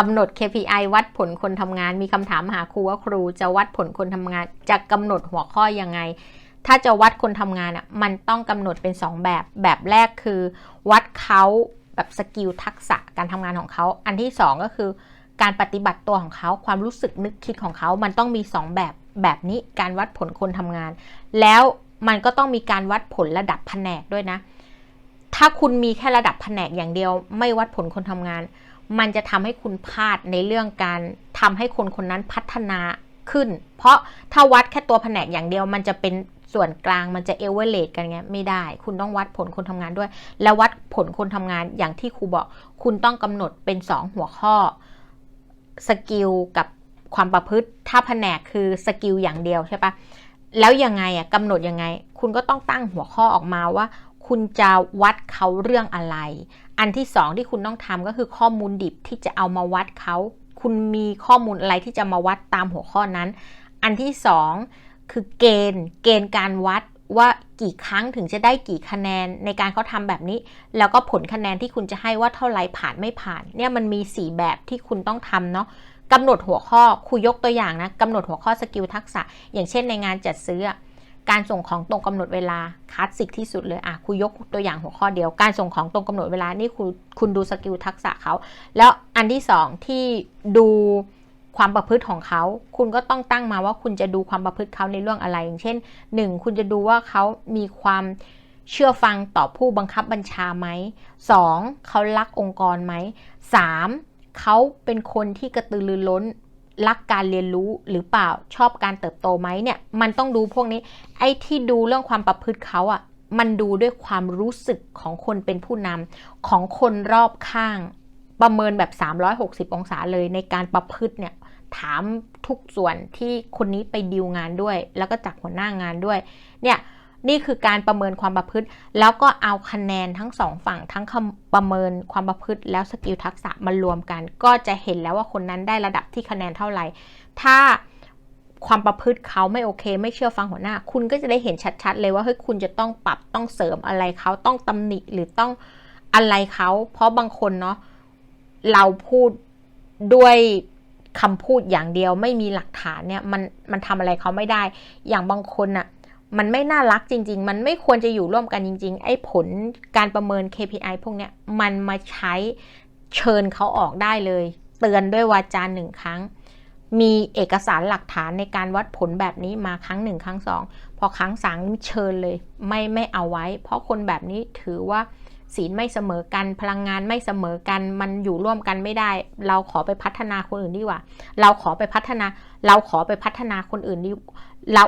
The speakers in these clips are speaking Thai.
กำหนด KPI วัดผลคนทำงาน มีคำถามหาครูว่าครูจะวัดผลคนทำงาน จะกำหนดหัวข้อยังไง ถ้าจะวัดคนทำงานอะมันต้องกำหนดเป็น 2 แบบ แบบแรกคือวัดเขาแบบสกิลทักษะการทำงานของเขา อันที่ 2 ก็คือการปฏิบัติตัวของเขาความรู้สึกนึกคิดของเขา มันต้องมี 2 แบบแบบนี้การวัดผลคนทำงาน แล้วมันก็ต้องมีการวัดผลระดับแผนกด้วยนะ ถ้าคุณมีแค่ระดับแผนกอย่างเดียว ไม่วัดผลคนทำงาน มันจะทำให้คุณพลาดในเรื่องการทำให้คนคนนั้นพัฒนาขึ้น เพราะถ้าวัดแค่ตัวแผนกอย่างเดียว มันจะเป็นส่วนกลางมันจะเอเวอร์เรกันไงไม่ได้ คุณต้องวัดผลคนทำงานด้วย แล้ววัดผลคนทำงานอย่างที่ครูบอก คุณต้องกำหนดเป็น 2 หัวข้อสกิลกับความประพฤติ ถ้าแผนกคือสกิลอย่างเดียวใช่ปะแล้วยังไงอะกำหนดยังไง คุณก็ต้องตั้งหัวข้อออกมาว่า คุณจะวัดเขาเรื่องอะไร อันที่สองที่คุณต้องทำก็คือข้อมูลดิบที่จะเอามาวัดเขา คุณมีข้อมูลอะไรที่จะมาวัดตามหัวข้อนั้น อันที่สองคือเกณฑ์ เกณฑ์การวัดว่ากี่ครั้งถึงจะได้กี่คะแนนในการเขาทำแบบนี้ แล้วก็ผลคะแนนที่คุณจะให้ว่าเท่าไรผ่านไม่ผ่าน เนี่ยมันมี 4 แบบที่คุณต้องทำเนาะกำหนดหัวข้อครูยกตัวอย่างนะกำหนดหัวข้อสกิลทักษะ อย่างเช่นในงานจัดซื้อ การส่งของตรงกำหนดเวลาคลาสสิกที่สุดเลยอะครูยกตัวอย่างหัวข้อเดียว การส่งของตรงกำหนดเวลานี่คุณคุณดูสกิลทักษะเขา แล้วอันที่สองที่ดูความประพฤติของเขา คุณก็ต้องตั้งมาว่าคุณจะดูความประพฤติเขาในเรื่องอะไร อย่างเช่น 1. คุณจะดูว่าเขามีความเชื่อฟังต่อผู้บังคับบัญชาไหม 2. เขารักองค์กรไหม 3. เขาเป็นคนที่กระตือรือร้น รักการเรียนรู้หรือเปล่าชอบการเติบโตไหมเนี่ย มันต้องดูพวกนี้ ไอ้ที่ดูเรื่องความประพฤติเขาอะ่ะ มันดูด้วยความรู้สึกของคนเป็นผู้นำของคนรอบข้าง ประเมินแบบ 360 องศาเลยในการประพฤติเนี่ยถามทุกส่วนที่คนนี้ไปดีลงานด้วย แล้วก็จากหัวหน้างานด้วย เนี่ย นี่คือการประเมินความประพฤติ แล้วก็เอาคะแนนทั้งสองฝั่งทั้งประเมินความประพฤติ แล้วสกิลทักษะมารวมกัน ก็จะเห็นแล้วว่าคนนั้นได้ระดับที่คะแนนเท่าไหร่ ถ้าความประพฤติเขาไม่โอเค ไม่เชื่อฟังหัวหน้า คุณก็จะได้เห็นชัดๆ เลยว่าเฮ้ยคุณจะต้องปรับต้องเสริมอะไรเขาต้องตำหนิหรือต้องอะไรเขา เพราะบางคนเนาะเราพูดด้วยคำพูดอย่างเดียวไม่มีหลักฐานเนี่ยมันมันทำอะไรเขาไม่ได้ อย่างบางคนอะ มันไม่น่ารักจริง ๆ มันไม่ควรจะอยู่ร่วมกันจริง ๆ ไอ้ผลการประเมิน KPI พวกเนี้ยมันมาใช้เชิญเขาออกได้เลย เตือนด้วยวาจาหนึ่งครั้ง มีเอกสารหลักฐานในการวัดผลแบบนี้มาครั้งหนึ่งครั้งสองพอครั้งสามเชิญเลย ไม่ไม่เอาไว้ เพราะคนแบบนี้ถือว่าศีลไม่เสมอกันพลังงานไม่เสมอกัน มันอยู่ร่วมกันไม่ได้ เราขอไปพัฒนาคนอื่นดีกว่า เราขอไปพัฒนา เราขอไปพัฒนาคนอื่นดีเรา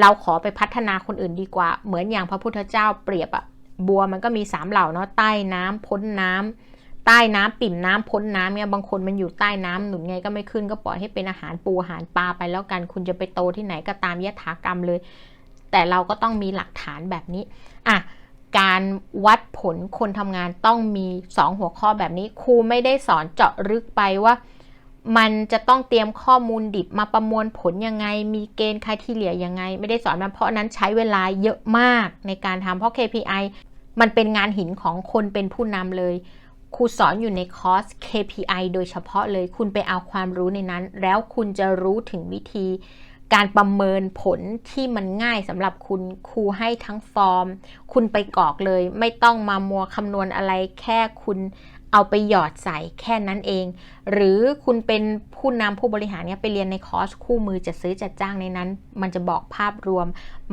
เราขอไปพัฒนาคนอื่นดีกว่า เหมือนอย่างพระพุทธเจ้าเปรียบอะบัวมันก็มีสามเหล่าเนาะใต้น้ำพ้นน้ำใต้น้ำปิ่มน้ำพ้นน้ำเนี่ยบางคนมันอยู่ใต้น้ำหนุนไงก็ไม่ขึ้นก็ปล่อยให้เป็นอาหารปูอาหารปลาไปแล้วกันคุณจะไปโตที่ไหนก็ตามยถากรรมเลย แต่เราก็ต้องมีหลักฐานแบบนี้อะการวัดผลคนทำงานต้องมี 2 หัวข้อแบบนี้ครูไม่ได้สอนเจาะลึกไปว่า มันจะต้องเตรียมข้อมูลดิบมาประมวลผลยังไง มีเกณฑ์ค่าที่เหลือยังไง ไม่ได้สอนมาเพราะนั้นใช้เวลาเยอะมากในการทำเพราะ KPI มันเป็นงานหินของคนเป็นผู้นำเลยครูสอนอยู่ในคอร์ส KPI โดยเฉพาะเลย คุณไปเอาความรู้ในนั้น แล้วคุณจะรู้ถึงวิธี การประเมินผลที่มันง่ายสำหรับคุณครูให้ทั้งฟอร์ม คุณไปกรอกเลย ไม่ต้องมามัวคำนวณอะไรแค่คุณ เอาไปหยอดใส่แค่นั้นเอง หรือคุณเป็นผู้นำผู้บริหารเนี่ยไปเรียนในคอร์สคู่มือจะซื้อจัดจ้างในนั้น มันจะบอกภาพรวม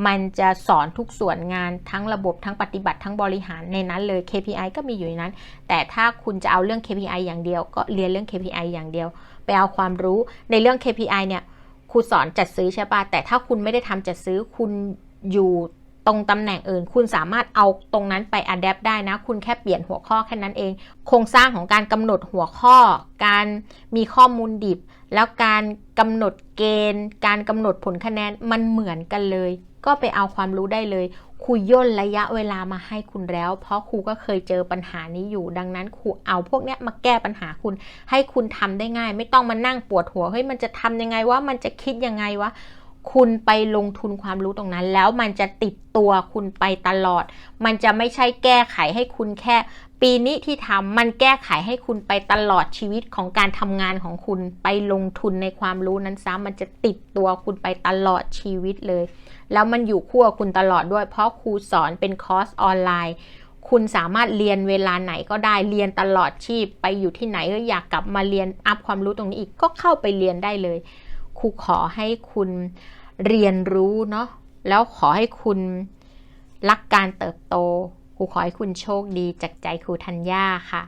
มันจะสอนทุกส่วนงานทั้งระบบทั้งปฏิบัติทั้งบริหารในนั้นเลย KPI ก็มีอยู่ในนั้น แต่ถ้าคุณจะเอาเรื่อง KPI อย่างเดียว ก็เรียนเรื่อง KPI อย่างเดียว ไปเอาความรู้ในเรื่อง KPI เนี่ยครูสอนจัดซื้อใช่ปะแต่ถ้าคุณไม่ได้ทำจัดซื้อคุณอยู่ ตรงตำแหน่งอื่น คุณสามารถเอาตรงนั้นไปอัดแอปได้นะ คุณแค่เปลี่ยนหัวข้อแค่นั้นเอง โครงสร้างของการกำหนดหัวข้อ การมีข้อมูลดิบ แล้วการกำหนดเกณฑ์ การกำหนดผลคะแนนมันเหมือนกันเลย ก็ไปเอาความรู้ได้เลยครูย่นระยะเวลามาให้คุณแล้ว เพราะครูก็เคยเจอปัญหานี้อยู่ ดังนั้นครูเอาพวกนี้มาแก้ปัญหาคุณ ให้คุณทำได้ง่าย ไม่ต้องมานั่งปวดหัวเฮ้ยมันจะทำยังไงวะมันจะคิดยังไงวะ คุณไปลงทุนความรู้ตรงนั้น แล้วมันจะติดตัวคุณไปตลอด มันจะไม่ใช่แก้ไขให้คุณแค่ ปีนี้ที่ทำมันแก้ไขให้คุณไปตลอดชีวิตของการทำงานของคุณไปลงทุนในความรู้นั้นซ้ำมันจะติดตัวคุณไปตลอดชีวิตเลย แล้วมันอยู่คู่กับคุณตลอดด้วย เพราะครูสอนเป็นคอร์สออนไลน์คุณสามารถเรียนเวลาไหนก็ได้เรียนตลอดชีพ ไปอยู่ที่ไหนก็อยากกลับมาเรียนอัพความรู้ตรงนี้อีกก็เข้าไปเรียนได้เลย ครูขอให้คุณเรียนรู้เนาะแล้วขอให้คุณรักการเติบโตครูขอให้คุณโชคดีจากใจครูธัญญาค่ะ